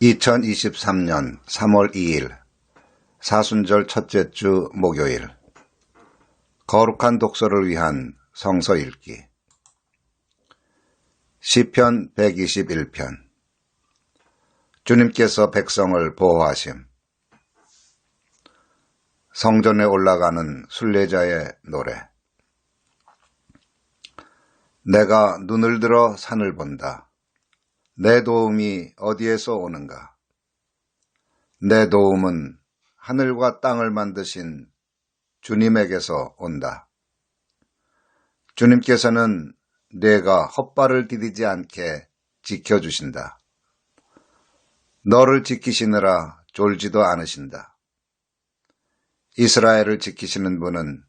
2023년 3월 2일 사순절 첫째 주 목요일. 거룩한 독서를 위한 성서 읽기. 시편 121편. 주님께서 백성을 보호하심. 성전에 올라가는 순례자의 노래. 내가 눈을 들어 산을 본다. 내 도움이 어디에서 오는가? 내 도움은 하늘과 땅을 만드신 주님에게서 온다. 주님께서는 내가 헛발을 디디지 않게 지켜주신다. 너를 지키시느라 졸지도 않으신다. 이스라엘을 지키시는 분은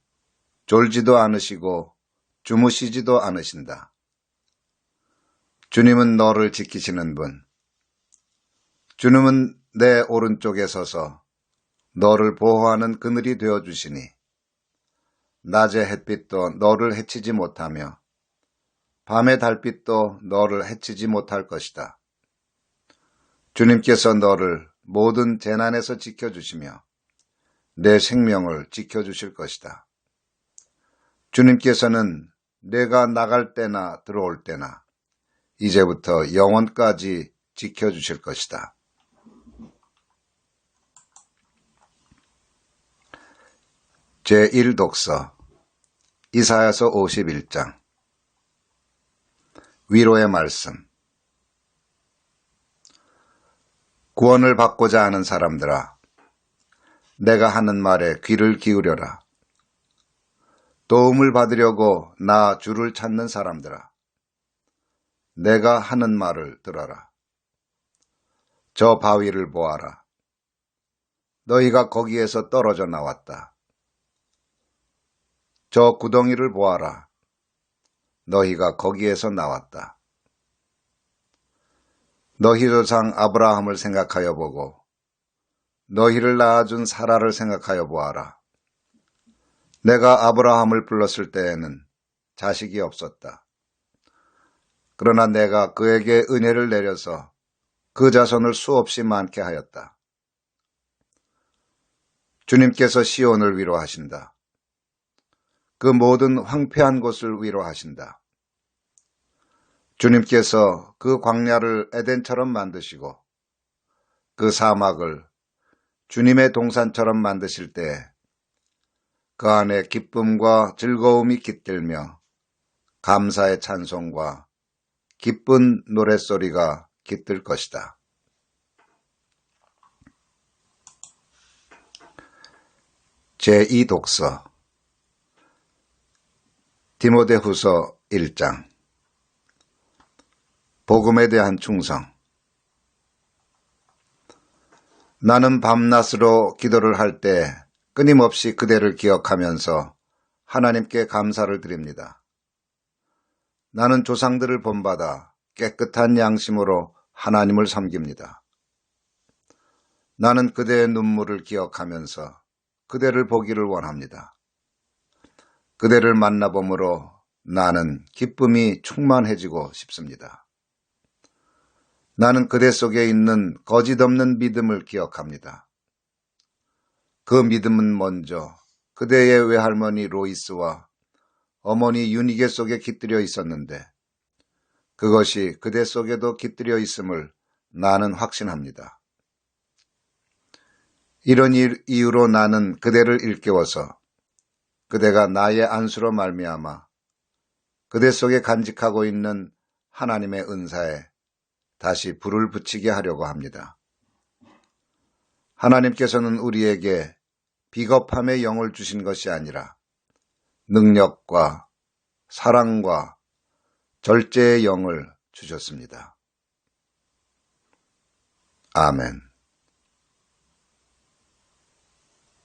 졸지도 않으시고 주무시지도 않으신다. 주님은 너를 지키시는 분. 주님은 내 오른쪽에 서서 너를 보호하는 그늘이 되어 주시니 낮의 햇빛도 너를 해치지 못하며 밤의 달빛도 너를 해치지 못할 것이다. 주님께서 너를 모든 재난에서 지켜주시며 내 생명을 지켜주실 것이다. 주님께서는 내가 나갈 때나 들어올 때나 이제부터 영원까지 지켜주실 것이다. 제1독서 이사야서 51장 위로의 말씀 구원을 받고자 하는 사람들아 내가 하는 말에 귀를 기울여라. 도움을 받으려고 나 주를 찾는 사람들아 내가 하는 말을 들어라. 저 바위를 보아라. 너희가 거기에서 떨어져 나왔다. 저 구덩이를 보아라. 너희가 거기에서 나왔다. 너희 조상 아브라함을 생각하여 보고 너희를 낳아준 사라를 생각하여 보아라. 내가 아브라함을 불렀을 때에는 자식이 없었다. 그러나 내가 그에게 은혜를 내려서 그 자손을 수없이 많게 하였다. 주님께서 시온을 위로하신다. 그 모든 황폐한 곳을 위로하신다. 주님께서 그 광야를 에덴처럼 만드시고 그 사막을 주님의 동산처럼 만드실 때 그 안에 기쁨과 즐거움이 깃들며 감사의 찬송과 기쁜 노랫소리가 깃들 것이다. 제2독서 디모데후서 1장 복음에 대한 충성 나는 밤낮으로 기도를 할 때 끊임없이 그대를 기억하면서 하나님께 감사를 드립니다. 나는 조상들을 본받아 깨끗한 양심으로 하나님을 섬깁니다. 나는 그대의 눈물을 기억하면서 그대를 보기를 원합니다. 그대를 만나봄으로 나는 기쁨이 충만해지고 싶습니다. 나는 그대 속에 있는 거짓 없는 믿음을 기억합니다. 그 믿음은 먼저 그대의 외할머니 로이스와 어머니 윤희계 속에 깃들여 있었는데 그것이 그대 속에도 깃들여 있음을 나는 확신합니다. 이런 이유로 나는 그대를 일깨워서 그대가 나의 안수로 말미암아 그대 속에 간직하고 있는 하나님의 은사에 다시 불을 붙이게 하려고 합니다. 하나님께서는 우리에게 비겁함의 영을 주신 것이 아니라 능력과 사랑과 절제의 영을 주셨습니다. 아멘.